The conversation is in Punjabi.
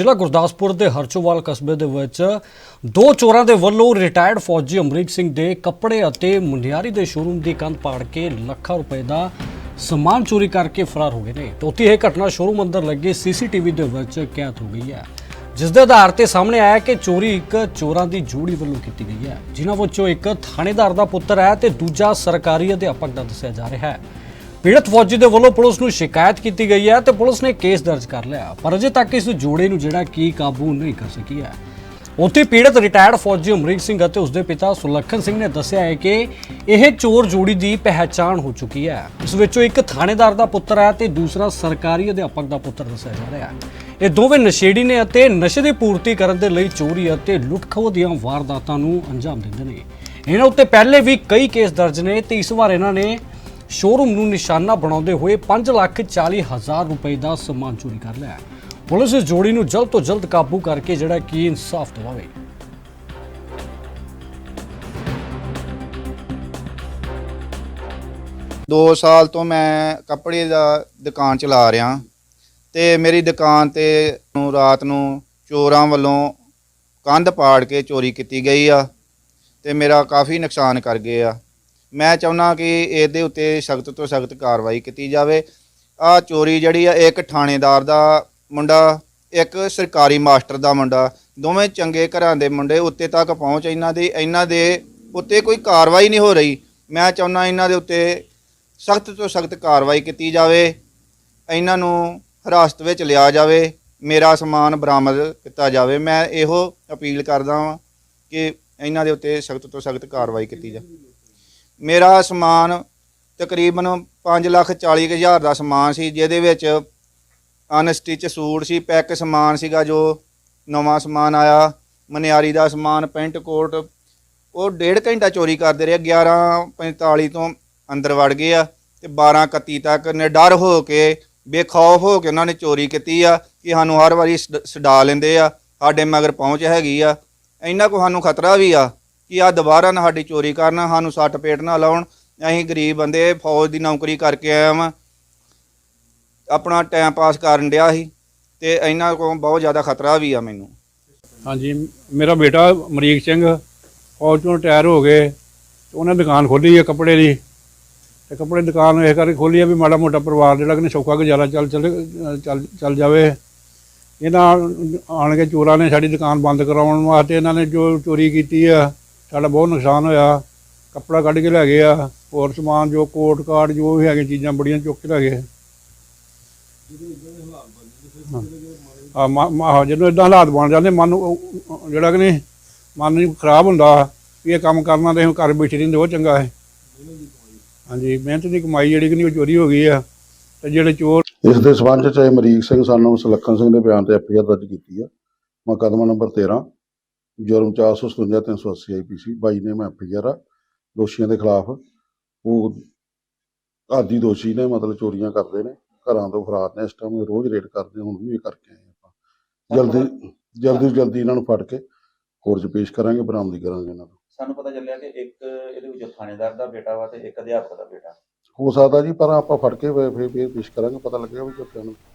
ਜ਼ਿਲ੍ਹਾ ਗੁਰਦਾਸਪੁਰ ਦੇ ਹਰਚੋਵਾਲ ਕਸਬੇ ਦੇ ਵਿੱਚ ਦੋ ਚੋਰਾਂ ਦੇ ਵੱਲੋਂ ਰਿਟਾਇਰਡ ਫੌਜੀ ਅਮਰੀਕ ਸਿੰਘ ਦੇ ਕੱਪੜੇ ਅਤੇ ਮੁੰਡਿਆਰੀ ਦੇ ਸ਼ੋਰੂਮ ਦੀ ਕੰਧ ਪਾੜ ਕੇ ਲੱਖਾਂ ਰੁਪਏ ਦਾ ਸਮਾਨ ਚੋਰੀ ਕਰਕੇ ਫਰਾਰ ਹੋ ਗਏ ਨੇ। ਤੋਤੀ ਇਹ ਘਟਨਾ ਸ਼ੋਰੂਮ ਅੰਦਰ ਲੱਗੇ ਸੀਸੀਟੀਵੀ ਦੇ ਵਿੱਚ ਕੈਦ ਹੋ ਗਈ ਹੈ। ਜਿਸ ਦੇ ਆਧਾਰ ਤੇ ਸਾਹਮਣੇ ਆਇਆ ਕਿ ਚੋਰੀ ਇੱਕ ਚੋਰਾਂ ਦੀ ਜੋੜੀ ਵੱਲੋਂ ਕੀਤੀ ਗਈ ਹੈ। ਜਿਨ੍ਹਾਂ ਵਿੱਚੋਂ ਇੱਕ ਥਾਣੇਦਾਰ ਦਾ ਪੁੱਤਰ ਹੈ ਤੇ ਦੂਜਾ ਸਰਕਾਰੀ ਅਧਿਆਪਕ ਦਾ ਦੱਸਿਆ ਜਾ ਰਿਹਾ ਹੈ। ਪੀੜਤ ਫੌਜੀ ਦੇ ਵੱਲੋਂ ਪੁਲਿਸ ਨੂੰ ਸ਼ਿਕਾਇਤ ਕੀਤੀ ਗਈ ਹੈ ਤੇ ਪੁਲਿਸ ਨੇ ਕੇਸ ਦਰਜ ਕਰ ਲਿਆ। ਪਰ ਅਜੇ ਤੱਕ ਇਸ ਜੋੜੇ ਨੂੰ ਜਿਹੜਾ ਕੀ ਕਾਬੂ ਨਹੀਂ ਕਰ ਸਕੀ ਹੈ। ਉੱਥੇ ਪੀੜਤ ਰਿਟਾਇਰਡ ਫੌਜੀ ਅਮਰੀਕ ਸਿੰਘ ਅਤੇ ਉਸਦੇ ਪਿਤਾ ਸੁਲੱਖਣ ਸਿੰਘ ਨੇ ਦੱਸਿਆ ਹੈ ਕਿ ਇਹ ਚੋਰ ਜੋੜੀ ਦੀ ਪਹਿਚਾਣ ਹੋ ਚੁੱਕੀ ਹੈ। ਇਸ ਵਿੱਚੋਂ ਇੱਕ ਥਾਣੇਦਾਰ ਦਾ ਪੁੱਤਰ ਹੈ ਤੇ ਦੂਸਰਾ ਸਰਕਾਰੀ ਅਧਿਆਪਕ ਦਾ ਪੁੱਤਰ ਦੱਸਿਆ ਜਾ ਰਿਹਾ ਹੈ। ਇਹ ਦੋਵੇਂ ਨਸ਼ੇੜੀ ਨੇ ਅਤੇ ਨਸ਼ੇ ਦੀ ਪੂਰਤੀ ਕਰਨ ਦੇ ਲਈ ਚੋਰੀ ਅਤੇ ਲੁੱਟਖੋਹ ਦੀਆਂ ਵਾਰਦਾਤਾਂ ਨੂੰ ਅੰਜਾਮ ਦਿੰਦੇ ਨੇ। ਇਹਨਾਂ ਉੱਤੇ ਪਹਿਲੇ ਵੀ ਕਈ ਕੇਸ ਦਰਜ ਨੇ ਤੇ ਇਸ ਵਾਰ ਇਹਨਾਂ ਨੇ ਸ਼ੋਰੂਮ ਨੂੰ ਨਿਸ਼ਾਨਾ ਬਣਾਉਂਦੇ ਹੋਏ 5 ਲੱਖ 40 ਹਜ਼ਾਰ ਰੁਪਏ ਦਾ ਸਮਾਨ ਚੋਰੀ ਕਰ ਲਿਆ ਪੁਲਿਸ ਇਸ ਜੋੜੀ ਨੂੰ ਜਲਦ ਤੋਂ ਜਲਦ ਕਾਬੂ ਕਰਕੇ ਜਿਹੜਾ ਕਿ ਇਨਸਾਫ ਦਿਵਾਵੇ। ਦੋ ਸਾਲ ਤੋਂ ਮੈਂ ਕੱਪੜੇ ਦਾ ਦੁਕਾਨ ਚਲਾ ਰਿਹਾ। ਤੇ ਮੇਰੀ ਦੁਕਾਨ ਤੇ ਨੂੰ ਰਾਤ ਨੂੰ ਚੋਰਾਂ ਵੱਲੋਂ ਕੰਧ ਪਾੜ ਕੇ ਚੋਰੀ ਕੀਤੀ ਗਈ ਆ। ਤੇ ਮੇਰਾ ਕਾਫੀ ਨੁਕਸਾਨ ਕਰ ਗਏ ਆ। ਮੈਂ ਚਾਹੁੰਦਾ ਕਿ ਇਹਦੇ ਉੱਤੇ ਸਖਤ ਤੋਂ ਸਖਤ ਕਾਰਵਾਈ ਕੀਤੀ ਜਾਵੇ। ਆ ਚੋਰੀ ਜਿਹੜੀ ਆ ਇੱਕ ਥਾਣੇਦਾਰ ਦਾ ਮੁੰਡਾ, ਇੱਕ ਸਰਕਾਰੀ ਮਾਸਟਰ ਦਾ ਮੁੰਡਾ, ਦੋਵੇਂ ਚੰਗੇ ਘਰਾਂ ਦੇ ਮੁੰਡੇ ਉੱਤੇ ਤੱਕ ਪਹੁੰਚ ਇਹਨਾਂ ਦੀ, ਇਹਨਾਂ ਦੇ ਉੱਤੇ ਕੋਈ ਕਾਰਵਾਈ ਨਹੀਂ ਹੋ ਰਹੀ। ਮੈਂ ਚਾਹੁੰਦਾ ਇਹਨਾਂ ਦੇ ਉੱਤੇ ਸਖਤ ਤੋਂ ਸਖਤ ਕਾਰਵਾਈ ਕੀਤੀ ਜਾਵੇ। ਇਹਨਾਂ ਨੂੰ ਹਿਰਾਸਤ ਵਿੱਚ ਲਿਆ ਜਾਵੇ। ਮੇਰਾ ਸਮਾਨ ਬਰਾਮਦ ਕੀਤਾ ਜਾਵੇ। ਮੈਂ ਇਹੋ ਅਪੀਲ ਕਰਦਾ ਹਾਂ ਕਿ ਇਹਨਾਂ ਦੇ ਉੱਤੇ ਸਖਤ ਤੋਂ ਸਖਤ ਕਾਰਵਾਈ ਕੀਤੀ ਜਾਵੇ। ਮੇਰਾ ਸਮਾਨ ਤਕਰੀਬਨ 5 ਲੱਖ 40 ਕੁ ਹਜ਼ਾਰ ਦਾ ਸਮਾਨ ਸੀ, ਜਿਹਦੇ ਵਿੱਚ ਅਨਸਟਿਚ ਸੂਟ ਸੀ ਪੈਕ ਸਮਾਨ ਸੀਗਾ ਜੋ ਨਵਾਂ ਸਮਾਨ ਆਇਆ, ਮਨਿਆਰੀ ਦਾ ਸਮਾਨ, ਪੈਂਟ ਕੋਟ। ਉਹ ਡੇਢ ਘੰਟਾ ਚੋਰੀ ਕਰਦੇ ਰਹੇ 11:45 ਤੋਂ ਅੰਦਰ ਵੜ ਗਏ ਆ ਤੇ 12:31 ਤੱਕ ਨੇ ਡਰ ਹੋ ਕੇ, ਬੇਖੌਫ ਹੋ ਕੇ ਉਹਨਾਂ ਨੇ ਚੋਰੀ ਕੀਤੀ ਆ ਕਿ ਸਾਨੂੰ ਹਰ ਵਾਰੀ ਛਡ- ਛਡਾ ਲੈਂਦੇ ਆ, ਸਾਡੇ ਮਗਰ ਪਹੁੰਚ ਹੈਗੀ ਆ। ਇੰਨਾ ਕੋ ਸਾਨੂੰ ਖਤਰਾ ਵੀ ਆ। ਕਿ ਆ ਦੁਬਾਰਾ ਨਾ ਸਾਡੀ ਚੋਰੀ ਕਰਨ, ਸਾਨੂੰ ਸੱਟ ਪੇਟ ਨਾ ਲਾਉਣ। ਅਸੀਂ ਗਰੀਬ ਬੰਦੇ, ਫੌਜ ਦੀ ਨੌਕਰੀ ਕਰਕੇ ਆਇਆ ਵਾਂ। ਆਪਣਾ ਟਾਈਮ ਪਾਸ ਕਰਨ ਡਿਆ ਸੀ ਤੇ ਇਹਨਾਂ ਕੋਲ ਬਹੁਤ ਜ਼ਿਆਦਾ ਖਤਰਾ ਵੀ ਆ ਮੈਨੂੰ। ਹਾਂਜੀ, ਮੇਰਾ ਬੇਟਾ ਮਰੀਕ ਸਿੰਘ, ਫੌਜ ਤੋਂ ਰਿਟਾਇਰ ਹੋ ਗਏ। ਉਹਨੇ ਦੁਕਾਨ ਖੋਲੀ ਹੈ ਕੱਪੜੇ ਦੀ। ਤੇ ਕੱਪੜੇ ਦੀ ਦੁਕਾਨ ਇਹ ਕਰਕੇ ਖੋਲੀ ਹੈ ਵੀ ਮਾੜਾ ਮੋਟਾ ਪਰਿਵਾਰ ਜਿਹੜਾ ਕਿ ਸੌਖਾ ਗੁਜ਼ਾਰਾ ਚੱਲ ਚੱਲ ਚੱਲ ਚੱਲ ਜਾਵੇ। ਇਹਨਾਂ ਆਣ ਕੇ ਚੋਰਾਂ ਨੇ ਸਾਡੀ ਦੁਕਾਨ ਬੰਦ ਕਰਾਉਣ ਵਾਸਤੇ ਇਹਨਾਂ ਨੇ ਜੋ ਚੋਰੀ ਕੀਤੀ ਆ ਸਾਡਾ ਬਹੁਤ ਨੁਕਸਾਨ ਹੋਇਆ। ਕੱਪੜਾ ਕੱਢ ਕੇ ਲੈ ਗਏ ਆ, ਹੋਰ ਸਮਾਨ ਜੋ ਕੋਟ ਕਾਰਡ ਜੋ ਵੀ ਹੈਗੇ ਚੀਜ਼ਾਂ ਬੜੀਆਂ ਚੁੱਕ ਕੇ ਲੈ ਗਏ। ਆ ਮਾ- ਜਦੋਂ ਇਦਾਂ ਹਾਲਾਤ ਬਣ ਜਾਂਦੇ, ਮਨ ਨੂੰ ਉਹ- ਜਿਹੜਾ ਕਿ ਨਹੀਂ, ਮਨ ਨੂੰ ਖਰਾਬ ਹੁੰਦਾ, ਵੀ ਇਹ ਕੰਮ ਕਰਨਾ ਤੇ ਅਸੀਂ ਘਰ ਬੈਠੇ ਰਹਿੰਦੇ, ਉਹ ਚੰਗਾ ਹੈ। ਹਾਂਜੀ, ਮਿਹਨਤ ਦੀ ਕਮਾਈ ਜਿਹੜੀ ਕਿ ਨਹੀਂ, ਉਹ ਚੋਰੀ ਹੋ ਗਈ ਆ। ਤੇ ਜਿਹੜੇ ਚੋਰ ਇਸ ਦੇ ਸਬੰਧ ਚ ਅਮਰੀਕ ਸਿੰਘ ਸਾਨੂੰ ਸੁਲੱਖਣ ਸਿੰਘ ਦੇ ਬਿਆਨ ਤੇ ਐਫਆਈਆਰ ਦਰਜ ਕੀਤੀ ਆ। ਮੁਕੱਦਮਾ ਨੰਬਰ 13 ਜੁਰਮ 457 380 ਆਈਪੀਸੀ ਬਾਈ ਨੇ ਮੈਂ ਐਫਆਈਆਰ ਦੋਸ਼ੀਆਂ ਦੇ ਖਿਲਾਫ। ਉਹ ਆਦੀ ਦੋਸ਼ੀ ਨੇ ਮਤਲਬ ਚੋਰੀਆਂ ਕਰਦੇ ਨੇ ਘਰਾਂ ਤੋਂ ਫਰਾਰ ਨੇ। ਇਸ ਟਾਈਮ ਰੋਜ਼ ਰੇਡ ਕਰਦੇ ਹੁਣ ਵੀ ਇਹ ਕਰਕੇ ਆਏ ਆਪਾਂ। ਜਲਦੀ ਜਲਦੀ ਜਲਦੀ ਇਹਨਾਂ ਨੂੰ ਫੜ ਕੇ ਕੋਰਟ 'ਚ ਪੇਸ਼ ਕਰਾਂਗੇ ਬਰਾਮਦੀ ਕਰਾਂਗੇ ਇਹਨਾਂ ਨੂੰ ਸਾਨੂੰ ਪਤਾ ਚੱਲਿਆ ਕਿ ਇੱਕ ਇਹਦੇ ਵਿੱਚ ਥਾਣੇਦਾਰ ਦਾ ਬੇਟਾ ਵਾ ਤੇ ਇੱਕ ਅਧਿਆਪਕ ਦਾ ਬੇਟਾ। ਹੋ ਸਕਦਾ ਜੀ ਪਰ ਆਪਾਂ ਫੜ ਕੇ ਫਿਰ ਫਿਰ ਪੇਸ਼ ਕਰਾਂਗੇ। ਪਤਾ ਲੱਗੇਗਾ ਵੀ ਕਿੱਥੇ ਨੂੰ